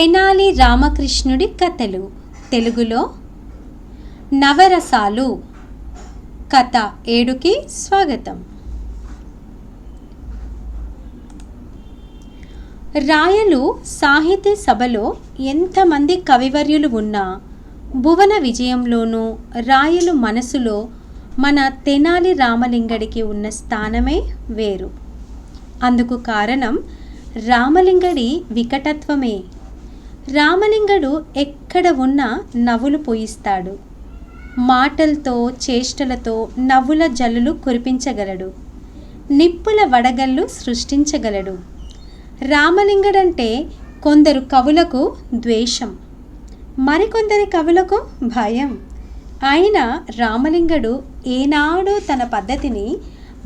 తెనాలి రామకృష్ణుడి కథలు. తెలుగులో నవరసాలు. కథ ఏడుకి స్వాగతం. రాయలు సాహితీ సభలో ఎంతమంది కవివర్యులు ఉన్నా భువన విజయంలోనూ రాయలు మనసులో మన తెనాలి రామలింగడికి ఉన్న స్థానమే వేరు. అందుకు కారణం రామలింగడి వికటత్వమే. రామలింగడు ఎక్కడ ఉన్నా నవ్వులు పోయిస్తాడు. మాటలతో చేష్టలతో నవ్వుల జల్లులు కురిపించగలడు. నిప్పుల వడగళ్ళు సృష్టించగలడు. రామలింగడంటే కొందరు కవులకు ద్వేషం. మరికొందరి కవులకు భయం. అయినా రామలింగడు ఏనాడూ తన పద్ధతిని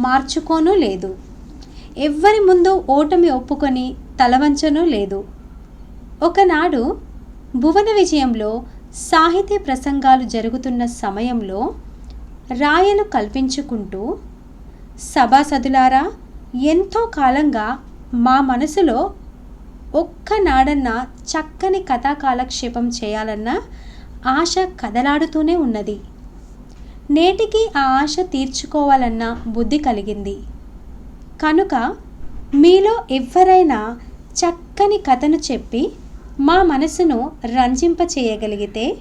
మార్చుకోనూ లేదు. ఎవ్వరి ముందు ఓటమి ఒప్పుకొని తలవంచనూ లేదు. ఒకనాడు భువన విజయంలో సాహితీ ప్రసంగాలు జరుగుతున్న సమయంలో రాయలు కల్పించుకుంటూ సభాసదులారా ఎంతో కాలంగా మా మనసులో ఒక్కనాడన్న చక్కని కథా కాలక్షేపం చేయాలన్న ఆశ కదలాడుతూనే ఉన్నది. నేటికి ఆ ఆశ తీర్చుకోవాలన్న బుద్ధి కలిగింది. కనుక మీలో ఎవరైనా చక్కని కథను చెప్పి మా మనసును రంజింపచేయగలిగితే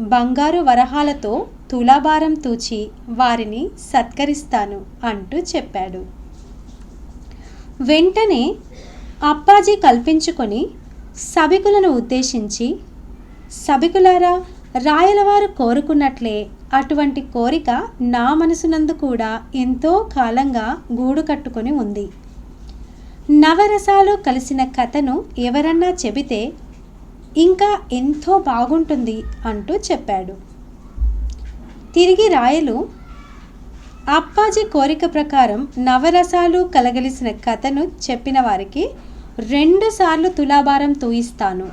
బంగారు వరహాలతో తులాభారం తూచి వారిని సత్కరిస్తాను అంటూ చెప్పాడు. వెంటనే అప్పాజీ కల్పించుకొని సభికులను ఉద్దేశించి సభికులారా రాయలవారు కోరుకున్నట్లే అటువంటి కోరిక నా మనసునందు కూడా ఎంతో కాలంగా గూడు కట్టుకొని ఉంది. నవరసాలు కలిసిన కథను ఎవరన్నా చెబితే ఇంకా ఎంతో బాగుంటుంది అంటూ చెప్పాడు. తిరిగి రాయలు అప్పాజీ కోరిక ప్రకారం నవరసాలు కలగలిసిన కథను చెప్పిన వారికి రెండుసార్లు తులాభారం తూయిస్తాను.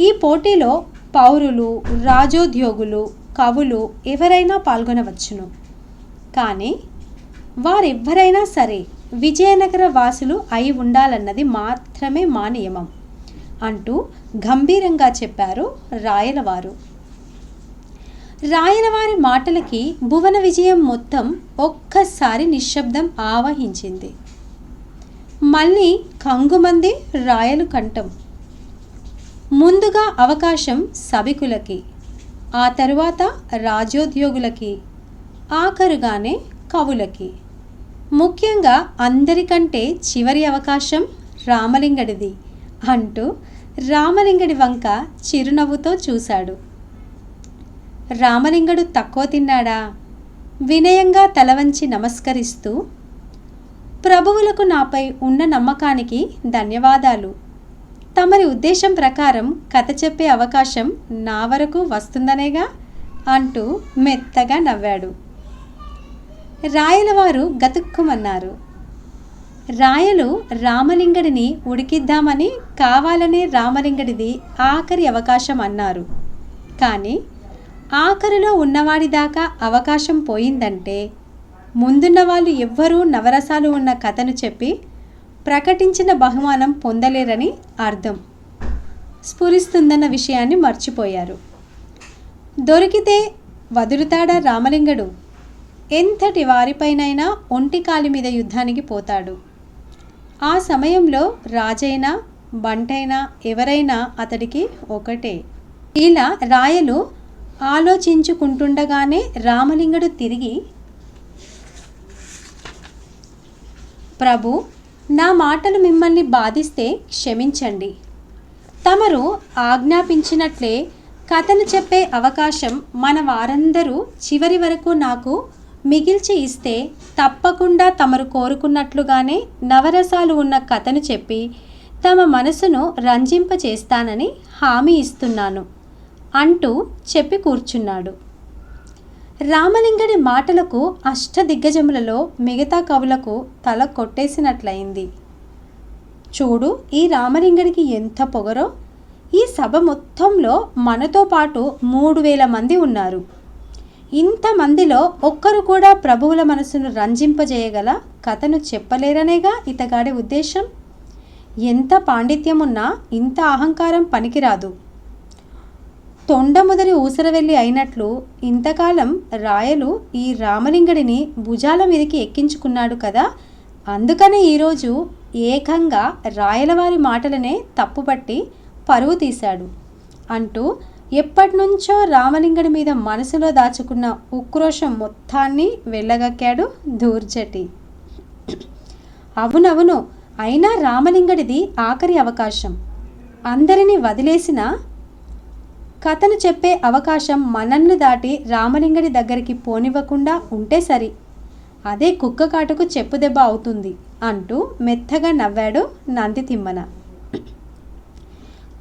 ఈ పోటీలో పౌరులు రాజోద్యోగులు కవులు ఎవరైనా పాల్గొనవచ్చును. కానీ వారెవ్వరైనా సరే విజయనగర వాసులు అయి ఉండాలన్నది మాత్రమే మా నియమం. అంటూ గంభీరంగా చెప్పారు రాయలవారు. రాయలవారి మాటలకి భువన విజయం మొత్తం ఒక్కసారి నిశ్శబ్దం ఆవహించింది. మళ్ళీ కంగుమంది రాయలు కంఠం. ముందుగా అవకాశం సభికులకి ఆ తరువాత రాజోద్యోగులకి ఆఖరుగానే కవులకి. ముఖ్యంగా అందరికంటే చివరి అవకాశం రామలింగడిది అంటూ రామలింగడి వంక చిరునవ్వుతో చూశాడు. రామలింగడు తక్కువ తిన్నాడా? వినయంగా తలవంచి నమస్కరిస్తూ ప్రభువులకు నాపై ఉన్న నమ్మకానికి ధన్యవాదాలు. తమరి ఉద్దేశం ప్రకారం కథ చెప్పే అవకాశం నా వరకు వస్తుందనేగా? అంటూ మెత్తగా నవ్వాడు. రాయలవారు గతుక్కుమన్నారు. రాయలు రామలింగడిని ఉడికిద్దామని కావాలనే రామలింగడిది ఆఖరి అవకాశం అన్నారు. కానీ ఆఖరిలో ఉన్నవాడి దాకా అవకాశం పోయిందంటే ముందున్న వాళ్ళు ఎవ్వరూ నవరసాలు ఉన్న కథను చెప్పి ప్రకటించిన బహుమానం పొందలేరని అర్థం. స్ఫురిస్తుందన్న విషయాన్ని మర్చిపోయారు. దొరికితే వదులుతాడా రామలింగడు? ఎంతటి వారిపైనైనా ఒంటి కాలి మీద యుద్ధానికి పోతాడు. ఆ సమయంలో రాజైనా బంటైనా ఎవరైనా అతడికి ఒకటే. ఇలా రాయలు ఆలోచించుకుంటుండగానే రామలింగుడు తిరిగి ప్రభు నా మాటలు మిమ్మల్ని బాధిస్తే క్షమించండి. తమరు ఆజ్ఞాపించినట్లే కథను చెప్పే అవకాశం మన వారందరూ చివరి వరకు నాకు మిగిల్చి ఇస్తే తప్పకుండా తమరు కోరుకున్నట్లుగానే నవరసాలు ఉన్న కథను చెప్పి తమ మనసును రంజింపచేస్తానని హామీ ఇస్తున్నాను అంటూ చెప్పి కూర్చున్నాడు. రామలింగడి మాటలకు అష్టదిగ్గజములలో మిగతా కవులకు తల కొట్టేసినట్లయింది. చూడు ఈ రామలింగడికి ఎంత పొగరో! ఈ సభ మొత్తంలో మనతో పాటు మూడు వేల మంది ఉన్నారు. ఇంతమందిలో ఒక్కరు కూడా ప్రభువుల మనసును రంజింపజేయగల కథను చెప్పలేరనేగా ఇతగాడి ఉద్దేశం? ఎంత పాండిత్యమున్నా ఇంత అహంకారం పనికిరాదు. తొండముదరి ఊసరవెల్లి అయినట్లు ఇంతకాలం రాయలు ఈ రామలింగడిని భుజాల మీదకి ఎక్కించుకున్నాడు కదా అందుకనే ఈరోజు ఏకంగా రాయలవారి మాటలనే తప్పుపట్టి పరువు తీశాడు అంటూ ఎప్పటినుంచో రామలింగడి మీద మనసులో దాచుకున్న ఉక్రోషం మొత్తాన్ని వెళ్ళగక్కాడు ధూర్జటి అవునవును అయినా రామలింగడిది ఆఖరి అవకాశం. అందరినీ వదిలేసిన కథను చెప్పే అవకాశం మనల్ని దాటి రామలింగడి దగ్గరికి పోనివ్వకుండా ఉంటే సరి. అదే కుక్క కాటుకు చెప్పు దెబ్బ అవుతుంది అంటూ మెత్తగా నవ్వాడు నంది తిమ్మన.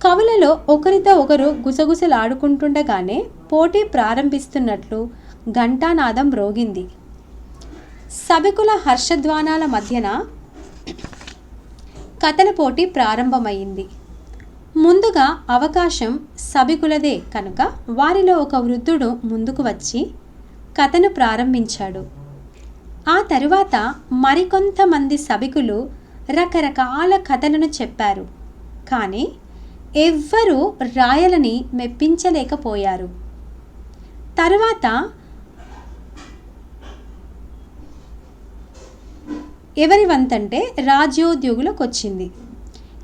కవులలో ఒకరితో ఒకరు గుసగుసలాడుకుంటుండగానే పోటీ ప్రారంభిస్తున్నట్లు ఘంటానాదం రోగింది సభికుల హర్షధ్వానాల మధ్యన కథల పోటీ ప్రారంభమైంది. ముందుగా అవకాశం సభికులదే కనుక వారిలో ఒక వృద్ధుడు ముందుకు వచ్చి కథను ప్రారంభించాడు. ఆ తరువాత మరికొంతమంది సభికులు రకరకాల కథలను చెప్పారు. కానీ ఎవ్వరూ రాయలని మెప్పించలేకపోయారు. తర్వాత ఎవరి వంతంటే రాజ్యోద్యోగులకు వచ్చింది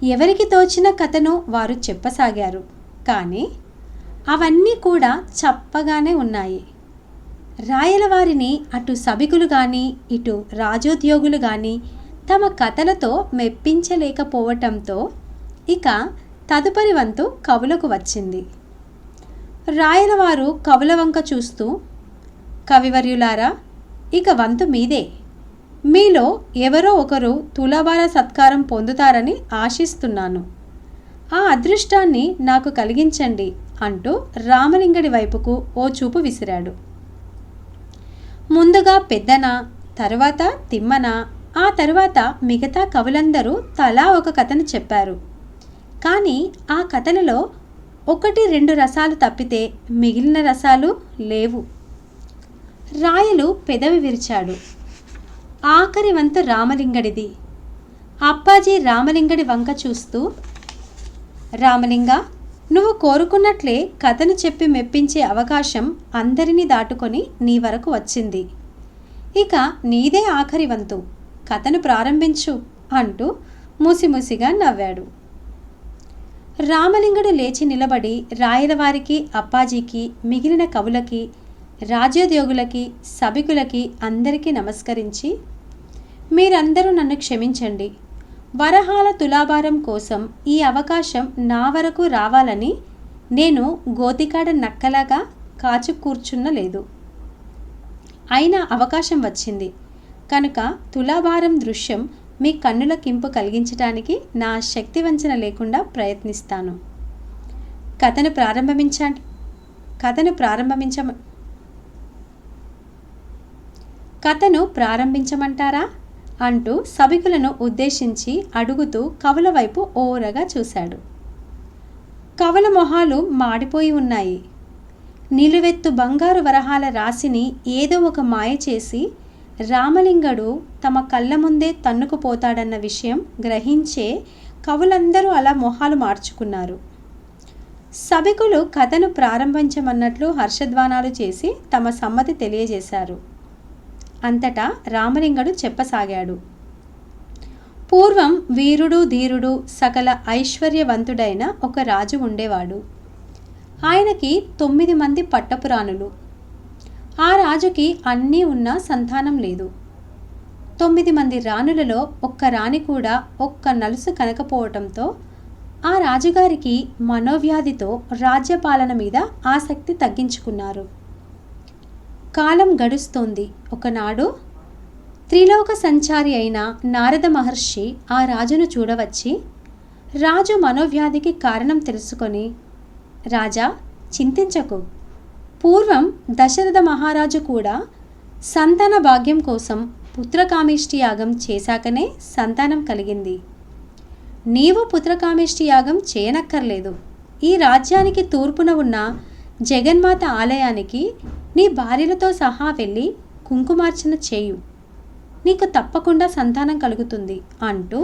ఎవరికి తోచిన కథను వారు చెప్పసాగారు. కానీ అవన్నీ కూడా చప్పగానే ఉన్నాయి. రాయలవారిని అటు సభికులు కానీ ఇటు రాజోద్యోగులు కానీ తమ కథలతో మెప్పించలేకపోవటంతో ఇక తదుపరి వంతు కవులకు వచ్చింది. రాయలవారు కవుల వంక చూస్తూ కవివర్యులారా ఇక వంతు మీదే. మీలో ఎవరో ఒకరు తులాభార సత్కారం పొందుతారని ఆశిస్తున్నాను. ఆ అదృష్టాన్ని నాకు కలిగించండి అంటూ రామలింగడి వైపుకు ఓ చూపు విసిరాడు. ముందుగా పెద్దన తరువాత తిమ్మన ఆ తరువాత మిగతా కవులందరూ తలా ఒక కథను చెప్పారు. కానీ ఆ కథలలో ఒకటి రెండు రసాలు తప్పితే మిగిలిన రసాలు లేవు. రాయలు పెదవి విరిచాడు. ఆఖరి వంతు రామలింగడిది. అప్పాజీ రామలింగడి వంక చూస్తూ రామలింగ నువ్వు కోరుకున్నట్లే కథను చెప్పి మెప్పించే అవకాశం అందరినీ దాటుకొని నీ వరకు వచ్చింది. ఇక నీదే ఆఖరి వంతు. కథను ప్రారంభించు అంటూ ముసిముసిగా నవ్వాడు. రామలింగుడు లేచి నిలబడి రాయలవారికి అప్పాజీకి మిగిలిన కవులకి రాజ్యోద్యోగులకి సభికులకి అందరికీ నమస్కరించి మీరందరూ నన్ను క్షమించండి. వరహాల తులాభారం కోసం ఈ అవకాశం నా వరకు రావాలని నేను గోతికాడ నక్కలాగా కాచు కూర్చున్న లేదు. అయినా అవకాశం వచ్చింది. కనుక తులాభారం దృశ్యం మీ కన్నుల కింపు కలిగించడానికి నా శక్తి వంచన లేకుండా ప్రయత్నిస్తాను. కథను ప్రారంభించ కథను ప్రారంభించ కథను ప్రారంభించమంటారా? అంటూ సభికులను ఉద్దేశించి అడుగుతూ కవుల వైపు ఓరగా చూశాడు. కవుల మొహాలు మాడిపోయి ఉన్నాయి. నిలువెత్తు బంగారు వరహాల రాశిని ఏదో ఒక మాయ చేసి రామలింగడు తమ కళ్ళ ముందే తన్నుకుపోతాడన్న విషయం గ్రహించే కవులందరూ అలా మొహాలు మార్చుకున్నారు. సభికులు కథను ప్రారంభించమన్నట్లు హర్షధ్వానాలు చేసి తమ సమ్మతి తెలియజేశారు. అంతటా రామలింగడు చెప్పసాగాడు. పూర్వం వీరుడు ధీరుడు సకల ఐశ్వర్యవంతుడైన ఒక రాజు ఉండేవాడు. ఆయనకి తొమ్మిది మంది పట్టపురాణులు. ఆ రాజుకి అన్నీ ఉన్నా సంతానం లేదు. తొమ్మిది మంది రాణులలో ఒక్క రాణి కూడా ఒక్క నలుసు కనకపోవటంతో ఆ రాజుగారికి మనోవ్యాధితో రాజ్యపాలన మీద ఆసక్తి తగ్గించుకున్నారు. కాలం గడుస్తోంది. ఒకనాడు త్రిలోక సంచారి అయిన నారద మహర్షి ఆ రాజును చూడవచ్చి రాజు మనోవ్యాధికి కారణం తెలుసుకొని రాజా చింతించకు. పూర్వం దశరథ మహారాజు కూడా సంతాన భాగ్యం కోసం పుత్రకామేష్టి యాగం చేశాకనే సంతానం కలిగింది. నీవు పుత్రకామేష్టి యాగం చేయనక్కర్లేదు. ఈ రాజ్యానికి తూర్పున ఉన్న జగన్మాత ఆలయానికి నీ భార్యలతో సహా వెళ్ళి కుంకుమార్చన చేయు. నీకు తప్పకుండా సంతానం కలుగుతుంది అంటూ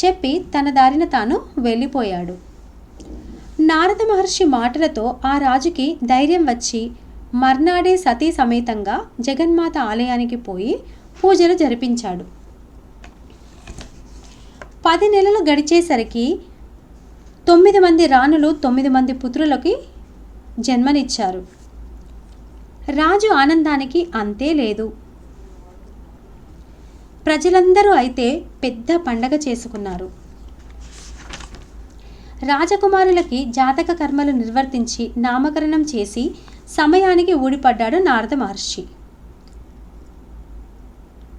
చెప్పి తన దారిన తాను వెళ్ళిపోయాడు. నారద మహర్షి మాటలతో ఆ రాజుకి ధైర్యం వచ్చి మర్నాడే సతీ సమేతంగా జగన్మాత ఆలయానికి పోయి పూజలు జరిపించాడు. పది నెలలు గడిచేసరికి తొమ్మిది మంది రాణులు తొమ్మిది మంది పుత్రులకి జన్మనిచ్చారు. రాజు ఆనందానికి అంతే లేదు. ప్రజలందరూ అయితే పెద్ద పండగ చేసుకున్నారు. రాజకుమారులకి జాతక కర్మలు నిర్వర్తించి నామకరణం చేసి సమయానికి ఊడిపడ్డాడు నారద మహర్షి.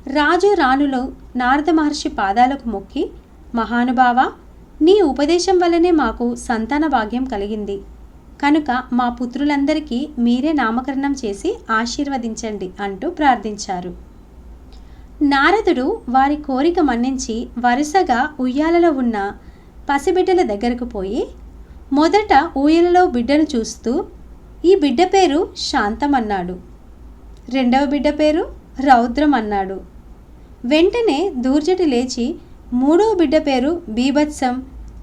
రాజు రాణులు నారద మహర్షి పాదాలకు మొక్కి మహానుభావ నీ ఉపదేశం వల్లనే మాకు సంతాన భాగ్యం కలిగింది. కనుక మా పుత్రులందరికీ మీరే నామకరణం చేసి ఆశీర్వదించండి అంటూ ప్రార్థించారు. నారదుడు వారి కోరిక మన్నించి వరుసగా ఉయ్యాలలో ఉన్న పసిబిడ్డల దగ్గరకు పోయి మొదట ఊయలలో బిడ్డను చూస్తూ ఈ బిడ్డ పేరు శాంతం అన్నాడు రెండవ బిడ్డ పేరు రౌద్రం అన్నాడు వెంటనే దూర్జటి లేచి మూడవ బిడ్డ పేరు బీభత్సం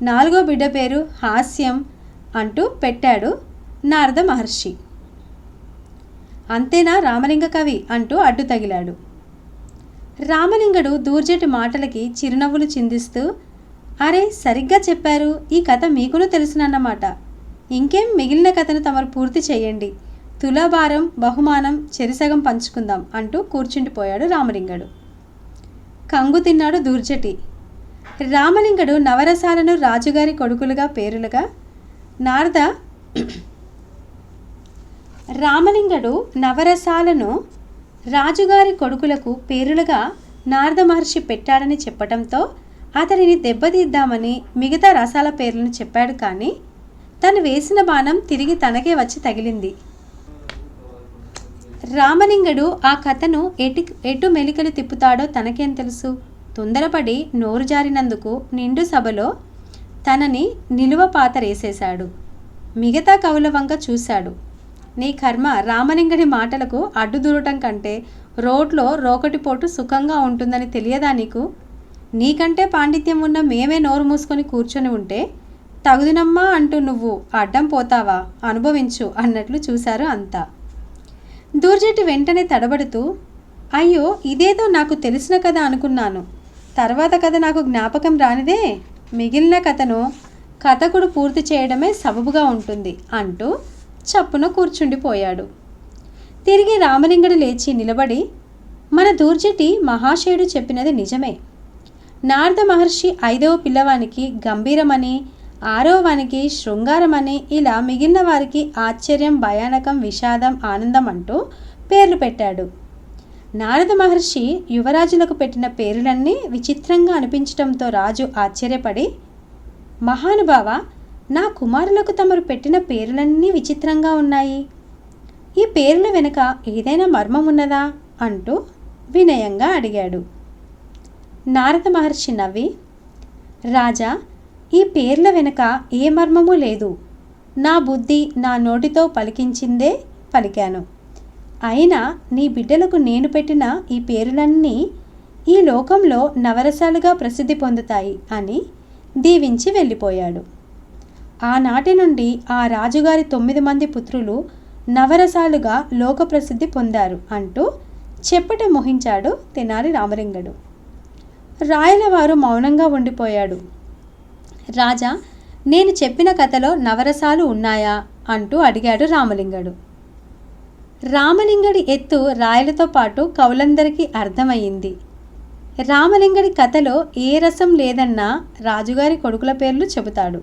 నాలుగో బిడ్డ పేరు హాస్యం అంటూ పెట్టాడు నారద మహర్షి. అంతేనా రామలింగ కవి అంటూ అడ్డు తగిలాడు రామలింగడు దూర్జటి మాటలకి చిరునవ్వులు చిందిస్తూ అరే సరిగ్గా చెప్పారు. ఈ కథ మీకును తెలుసునన్నమాట. ఇంకేం మిగిలిన కథను తమరు పూర్తి చేయండి. తులాభారం బహుమానం చెరిసగం పంచుకుందాం అంటూ కూర్చుండిపోయాడు రామలింగడు. కంగు తిన్నాడు దూర్జటి. రామలింగడు నవరసాలను రాజుగారి కొడుకులుగా పేరులుగా నారద రామలింగడు నవరసాలను రాజుగారి కొడుకులకు పేరులుగా నారద మహర్షి పెట్టాడని చెప్పటంతో అతడిని దెబ్బతీద్దామని మిగతా రసాల పేర్లను చెప్పాడు కానీ తను వేసిన బాణం తిరిగి తనకే వచ్చి తగిలింది. రామలింగడు ఆ కథను ఎటు ఎటు మెలికలు తిప్పుతాడో తనకేం తెలుసు? తొందరపడి నోరు జారినందుకు నిండు సభలో తనని నిలువ పాతరేసేశాడు మిగతా కవుల వంక చూశాడు. నీ కర్మ రామలింగడి మాటలకు అడ్డు దూరటం కంటే రోడ్లో రోకటిపోటు సుఖంగా ఉంటుందని తెలియదా నీకు? నీకంటే పాండిత్యం ఉన్న మేమే నోరు మూసుకొని కూర్చొని ఉంటే తగుదినమ్మా అంటూ నువ్వు అడ్డం పోతావా? అనుభవించు అన్నట్లు చూశారు అంతా. దూర్జటి వెంటనే తడబడుతూ అయ్యో ఇదేదో నాకు తెలిసిన కథ అనుకున్నాను. తర్వాత కథ నాకు జ్ఞాపకం రానిదే. మిగిలిన కథను కథకుడు పూర్తి చేయడమే సబబుగా ఉంటుంది అంటూ చప్పున కూర్చుండిపోయాడు. తిరిగి రామలింగడు లేచి నిలబడి మన దూర్జటి మహాశయుడు చెప్పినది నిజమే. నారద మహర్షి ఐదవ పిల్లవానికి గంభీరమని ఆరవ వానికి శృంగారమని ఇలా మిగిలిన వారికి ఆశ్చర్యం భయానకం విషాదం ఆనందం అంటూ పేర్లు పెట్టాడు. నారద మహర్షి యువరాజులకు పెట్టిన పేరులన్నీ విచిత్రంగా అనిపించటంతో రాజు ఆశ్చర్యపడి మహానుభావ నా కుమారులకు తమరు పెట్టిన పేర్లన్నీ విచిత్రంగా ఉన్నాయి. ఈ పేర్ల వెనుక ఏదైనా మర్మం ఉన్నదా అంటూ వినయంగా అడిగాడు. నారద మహర్షి నవ్వి రాజా ఈ పేర్ల వెనుక ఏ మర్మము లేదు. నా బుద్ధి నా నోటితో పలికించిందే పలికాను. అయినా నీ బిడ్డలకు నేను పెట్టిన ఈ పేరులన్నీ ఈ లోకంలో నవరసాలుగా ప్రసిద్ధి పొందుతాయి అని దీవించి వెళ్ళిపోయాడు. ఆనాటి నుండి ఆ రాజుగారి తొమ్మిది మంది పుత్రులు నవరసాలుగా లోక ప్రసిద్ధి పొందారు అంటూ చెప్పట మొహించాడు తెనాలి రామలింగడు. రాయలవారు మౌనంగా ఉండిపోయాడు. రాజా నేను చెప్పిన కథలో నవరసాలు ఉన్నాయా? అంటూ అడిగాడు రామలింగడు. రామలింగడి ఎత్తు రాయలతో పాటు కవులందరికీ అర్థమయ్యింది. రామలింగడి కథలో ఏ రసం లేదన్నా రాజుగారి కొడుకుల పేర్లు చెబుతాడు.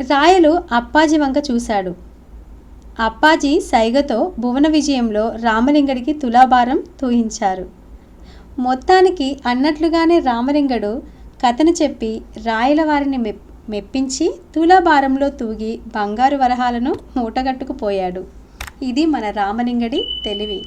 రాయలు అప్పాజీ వంక చూశాడు. అప్పాజీ సైగతో భువన విజయంలో రామలింగడికి తులాభారం తూహించారు మొత్తానికి అన్నట్లుగానే రామలింగడు కథను చెప్పి రాయల వారిని మెప్ మెప్పించి తులాభారంలో తూగి బంగారు వరహాలను మూటగట్టుకుపోయాడు ఇది మన రామలింగడి తెలివి.